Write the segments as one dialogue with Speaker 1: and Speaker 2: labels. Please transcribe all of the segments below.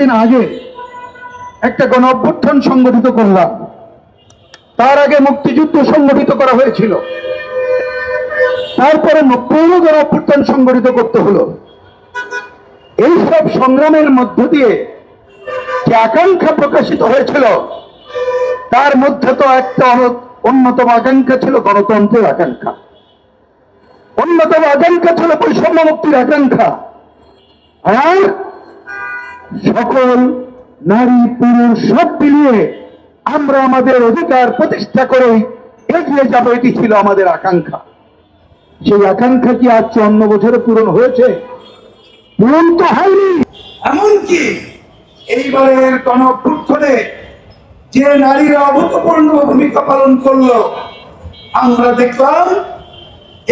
Speaker 1: কিছুদিন আগে একটা গণ অভ্যুত্থান সংগঠিত করলাম। তার আগে মুক্তিযুদ্ধ সংগঠিত করা হয়েছিল। তারপরে পৌর গণ অভ্যুত্থান সংগঠিত করতে হলো। এইসব সংগ্রামের মধ্য দিয়ে যে আকাঙ্ক্ষা প্রকাশিত হয়েছিল, তার মধ্যে তো একটা অন্যতম আকাঙ্ক্ষা ছিল গণতন্ত্রের আকাঙ্ক্ষা। অন্যতম আকাঙ্ক্ষা ছিল বৈষম্য মুক্তির আকাঙ্ক্ষা। আর সকল নারী, পুরুষ, সব মিলিয়ে আমরা আমাদের অধিকার প্রতিষ্ঠা করেই এগিয়ে যাব, এটি ছিল আমাদের আকাঙ্ক্ষা। সেই আকাঙ্ক্ষা কি আজ চুয়ান্ন বছরে পূরণ হয়েছে? পূরণ তো হয়নি।
Speaker 2: এমনকি এইবারের গণঅভ্যুত্থানে যে নারীরা অভূতপূর্ণ ভূমিকা পালন করল, আমরা দেখলাম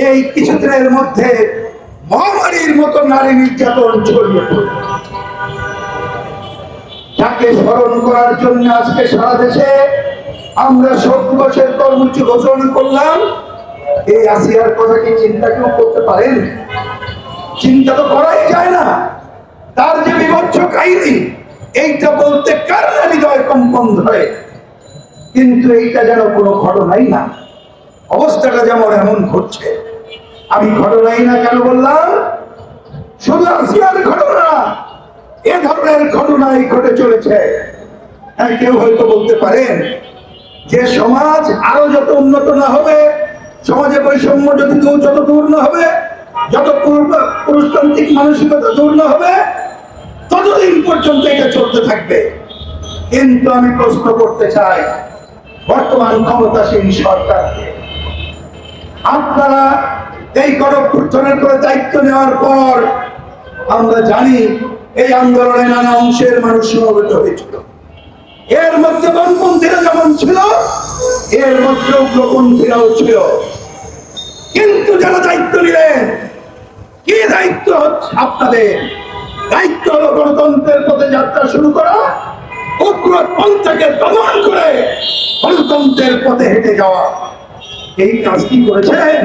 Speaker 2: এই কিছুদিনের মধ্যে মহামারীর মতো নারী নির্যাতন ছড়িয়ে পড়ল। যাকে স্মরণ করার জন্য আজকে সারা দেশে আমরা শোক দিবসের কর্মসূচি ঘোষণা করলাম। এই আসিয়ার কথা কি চিন্তা কেউ করতে পারেন? চিন্তা তো করাই যায় না। তার যে বিভৎস কাহিনী, এইটা বলতে কার না হৃদয় কম্পন ধরে? কিন্তু এইটা যেন কোনো ঘটনাই না। অবস্থাটা যেমন এমন ঘটছে, আমি ঘটনাই না কেন বললাম? শুধু আসিয়ার ঘটনা এ ধরনের ঘটনাই ঘটে চলেছে। হ্যাঁ কেউ হয়তো বলতে পারেন যে সমাজ আরও যত উন্নত না হবে সমাজে বৈষম্য যদি যত দূর না হবে, যত পুরু- পুরুষতান্ত্রিক মানসিকতা দূর না হবে, ততদিন পর্যন্ত এটা চলতে থাকবে। কিন্তু আমি প্রশ্ন করতে চাই, বর্তমান ক্ষমতাসীন সরকারকে। আপনারা এই গণঅভ্যুত্থানের করে দায়িত্ব নেওয়ার পর আমরা জানি এই আন্দোলনে নানা অংশের মানুষ সমবেত হয়েছিল। এর মধ্যে বামপন্থীরা যেমন ছিল, এর মধ্যে উগ্রপন্থীরাও ছিল। কিন্তু যারা দায়িত্ব নিলেন, কি দায়িত্ব হচ্ছে আপনাদের? দায়িত্ব হলো গণতন্ত্রের পথে যাত্রা শুরু করা উগ্রপন্থাকে দমন করে গণতন্ত্রের পথে হেঁটে যাওয়া। এই কাজ কি করেছেন?